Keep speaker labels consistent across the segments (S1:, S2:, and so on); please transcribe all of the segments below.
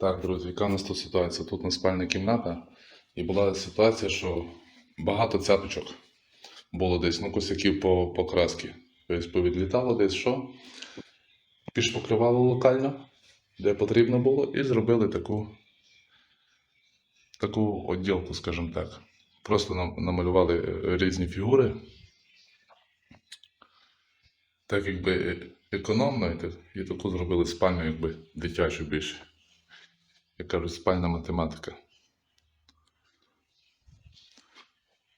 S1: Так, друзі, яка у нас тут ситуація? Тут у нас спальна кімната, і була ситуація, що багато цяточок було десь, ну, косяків по, по краски. Тобто повідлітало десь що, пішпоклювало локально, де потрібно було, і зробили таку, таку відділку, скажімо так. Просто нам- намалювали різні фігури. Так якби е- економно, і таку зробили спальню, якби дитячу більше як кажуть, спальна математика.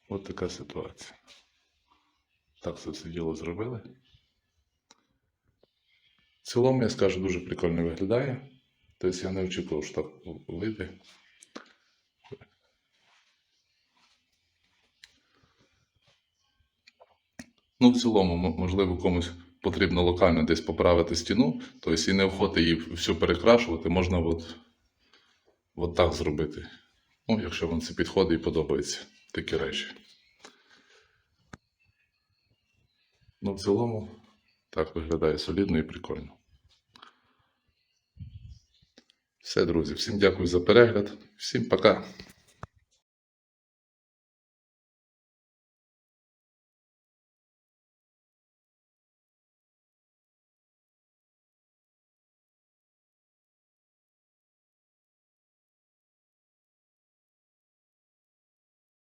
S1: От така ситуація. Так це все діло зробили. В цілому, я скажу, дуже прикольно виглядає. Тобто я не очікував, що так вийде. Ну, в цілому, можливо, комусь потрібно локально десь поправити стіну, тобто і не охоти її всю перекрашувати, можна от От так зробити. Ну, якщо вам це підходить і подобається такі речі. Ну, в цілому, так виглядає солідно і прикольно. Все, друзі, всім дякую за перегляд. Всім пока.